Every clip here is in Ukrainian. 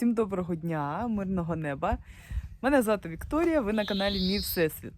Всім доброго дня, мирного неба. Мене звати Вікторія, ви на каналі Мій Всесвіт.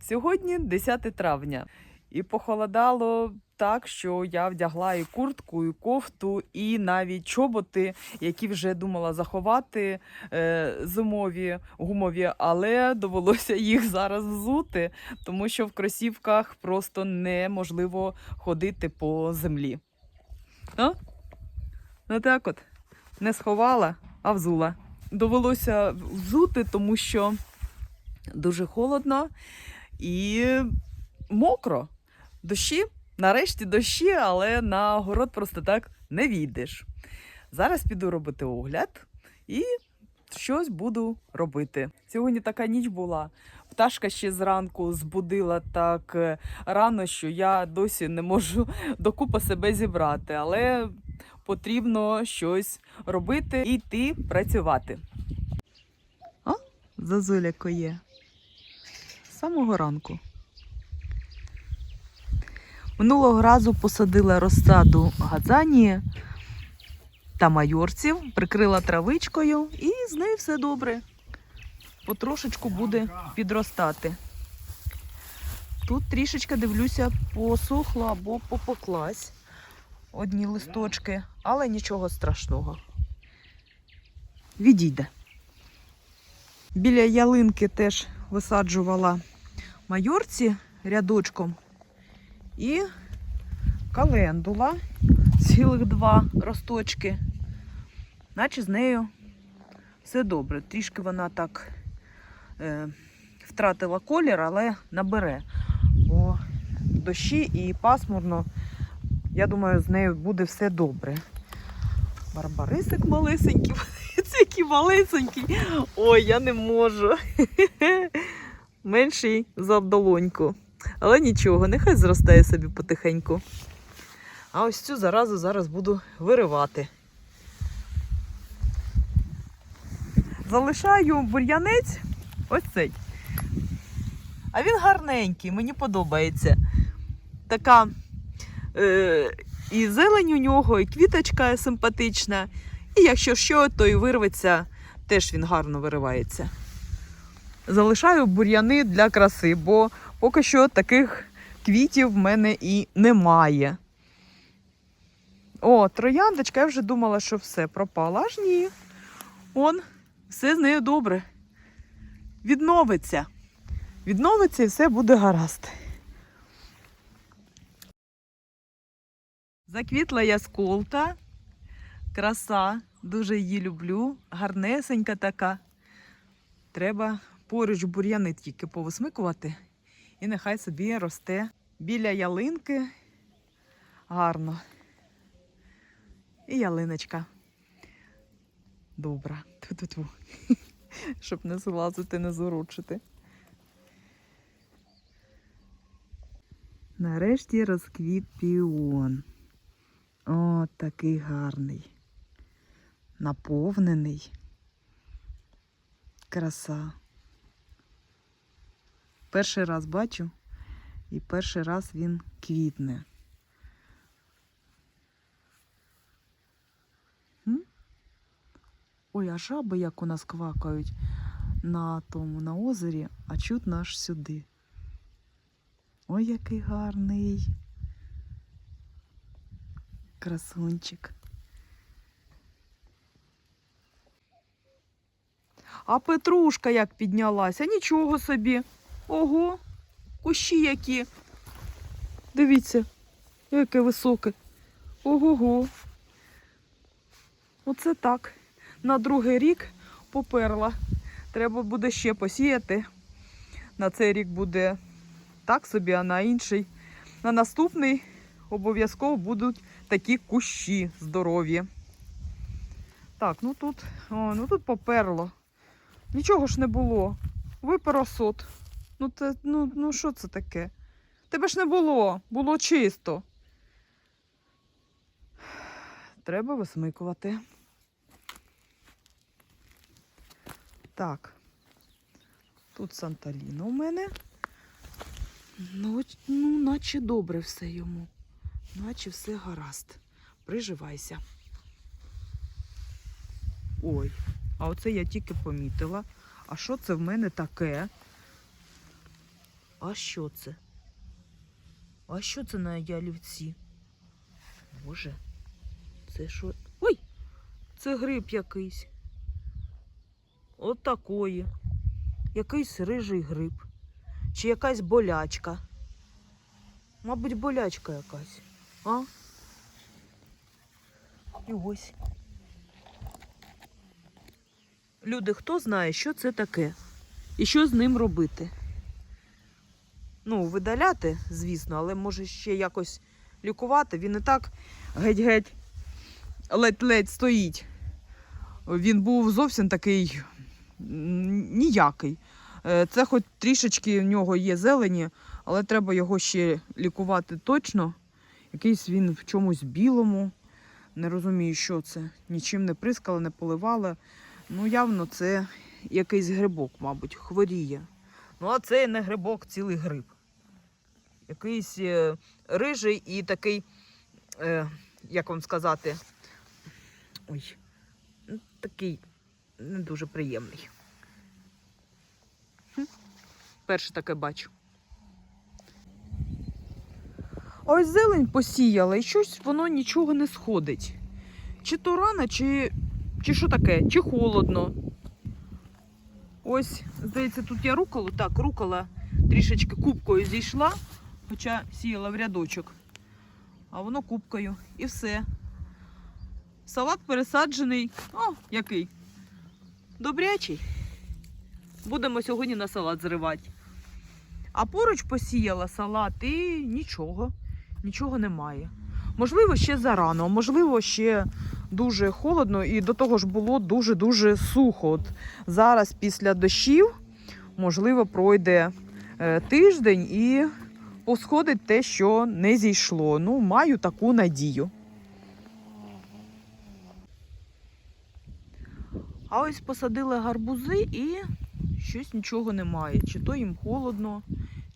Сьогодні 10 травня, і похолодало так, що я вдягла і куртку, і кофту, і навіть чоботи, які вже думала заховати е, зимові гумові, але довелося їх зараз взути, тому що в кросівках просто неможливо ходити по землі. А? Ну так от, не сховала, а взула. Довелося взути, тому що дуже холодно і мокро. Дощі, нарешті дощі, але на город просто так не війдеш. Зараз піду робити огляд і щось буду робити. Сьогодні така ніч була. Пташка ще зранку збудила так е, рано, що я досі не можу докупи себе зібрати, але потрібно щось робити і йти працювати. О, зазуля коє. З самого ранку. Минулого разу посадила розсаду гадзанії та майорців, прикрила травичкою і з нею все добре. Потрошечку буде підростати. Тут трішечки дивлюся, посохло або попоклась одні листочки, але нічого страшного. Відійде. Біля ялинки теж висаджувала майорці рядочком і календула, цілих два росточки. Наче з нею все добре. Трішки вона так е, втратила колір, але набере. Бо дощі і пасмурно я думаю, з нею буде все добре. Барбарисик малесенький, який малесенький. Ой, я не можу. Менший за обдолоньку. Але нічого, нехай зростає собі потихеньку. А ось цю заразу зараз буду виривати. Залишаю бур'янець ось цей. А він гарненький, мені подобається. Така і зелень у нього, і квіточка симпатична. І якщо що, то і вирветься, теж він гарно виривається. Залишаю бур'яни для краси, бо поки що таких квітів в мене і немає. О, трояндочка, я вже думала, що все пропало. Аж ні. Он, все з нею добре. Відновиться. Відновиться і все буде гаразд. Заквітла ясколка, краса, дуже її люблю, гарнесенька така. Треба поруч бур'яни тільки повисмикувати, і нехай собі росте біля ялинки. Гарно. І ялиночка. Добра. Ту-ту-ту. Щоб не злазити, не зоручити. Нарешті розквіт піон. О, такий гарний, наповнений. Краса. Перший раз бачу, і перший раз він квітне. Ой, а жаби як у нас квакають на тому, на озері, а чутно аж сюди. Ой, який гарний красунчик. А Петрушка як піднялася, нічого собі. Ого, кущі які. Дивіться, яке високе. Ого-го. Оце так. На другий рік поперла. Треба буде ще посіяти. На цей рік буде так собі, а на інший. На наступний обов'язково будуть такі кущі здорові. Так, ну тут, о, ну тут поперло. Нічого ж не було. Випаросот. Ну це, ну, ну що це таке? Тебе ж не було, було чисто. Треба висмикувати. Так. Тут Санталіна у мене. Ну, ну, наче добре все йому. Наче все гаразд. Приживайся. Ой, А оце я тільки помітила. А що це в мене таке? А що це? А що це на ялівці? Боже, це що? Ой! Це гриб якийсь. От такої. Якийсь рижий гриб. Чи якась болячка. Мабуть, болячка якась. А? І ось. Люди, хто знає, що це таке? І що з ним робити? Ну, видаляти, звісно, але може ще якось лікувати. Він і так геть-геть ледь-ледь стоїть. Він був зовсім такий ніякий. Е, Це хоч трішечки в нього є зелені, але треба його ще лікувати точно. Якийсь він в чомусь білому. Не розумію, що це. Нічим не прискали, не поливали. Ну, явно, це якийсь грибок, мабуть, хворіє. Ну, а це не грибок, цілий гриб. Якийсь е, рижий і такий, е, як вам сказати, ой, ну, такий не дуже приємний. Перше таке бачу. Ось зелень посіяла, і щось воно нічого не сходить. Чи то рано, чи, чи що таке, чи холодно. Ось, здається, тут я руколу. Так, рукола трішечки кубкою зійшла, хоча сіяла в рядочок. А воно кубкою. І все. Салат пересаджений. О, який. Добрячий. Будемо сьогодні на салат зривати. А поруч посіяла салат і нічого. Нічого немає. Можливо, ще зарано, можливо, ще дуже холодно, і до того ж було дуже-дуже сухо. От зараз після дощів, можливо, пройде е, тиждень і посходить те, що не зійшло. Ну, маю таку надію. А ось посадили гарбузи і щось нічого немає. Чи то їм холодно,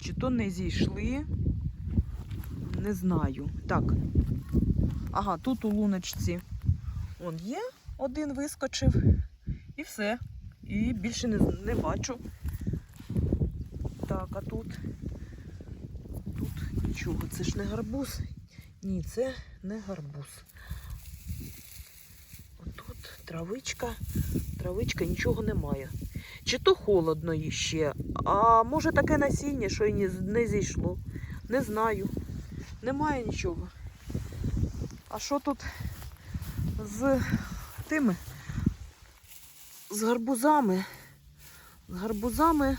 чи то не зійшли. Не знаю. Так. Ага, тут у луночці он є, один вискочив. І все. І більше не, не бачу. Так, а тут. Тут нічого. Це ж не гарбуз. Ні, це не гарбуз. Отут травичка, травичка, нічого немає. Чи то холодно їй ще, а може таке насіння, що й не зійшло. Не знаю. Немає нічого. А що тут з тими? З гарбузами? З гарбузами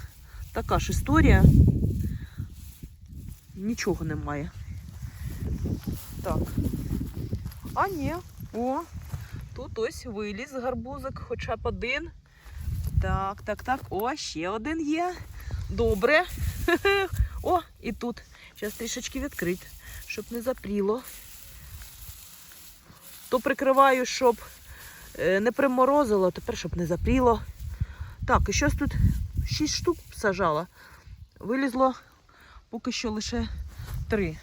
така ж історія. Нічого немає. Так. А ні, о, тут ось виліз гарбузик, хоча б один. Так, так, так. О, ще один є. Добре. О, і тут. Зараз трішечки відкрити, щоб не запріло. То прикриваю, щоб е, не приморозило, тепер щоб не запріло. Так, і щось тут 6 штук сажала. Вилізло поки що лише 3.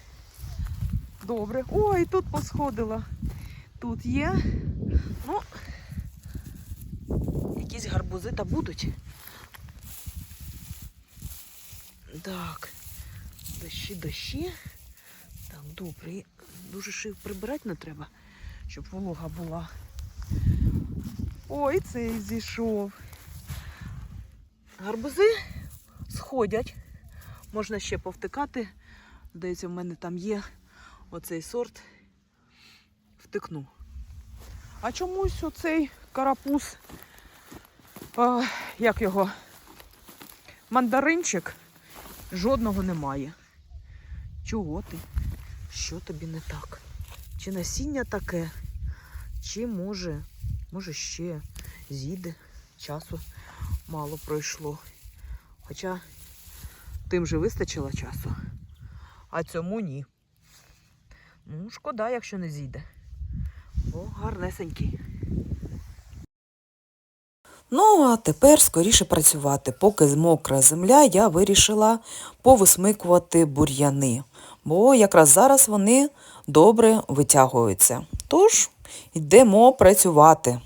Добре. Ой, тут посходила. Тут є. Ну, якісь гарбузи та будуть. Так. Дощі, дощі. Так, добре. Дуже шив прибирати не треба, щоб волога була. Ой, цей зійшов. Гарбузи сходять. Можна ще повтикати. Здається, в мене там є оцей сорт. Втикну. А чомусь оцей карапуз, а, як його, мандаринчик, жодного немає. Чого ти? Що тобі не так? Чи насіння таке? Чи може, може ще зійде, часу мало пройшло. Хоча тим же вистачило часу, а цьому ні. Ну, шкода, якщо не зійде. О, гарнесенький. Ну, а тепер скоріше працювати. Поки змокра земля, я вирішила повисмикувати бур'яни, бо якраз зараз вони добре витягуються. Тож, йдемо працювати.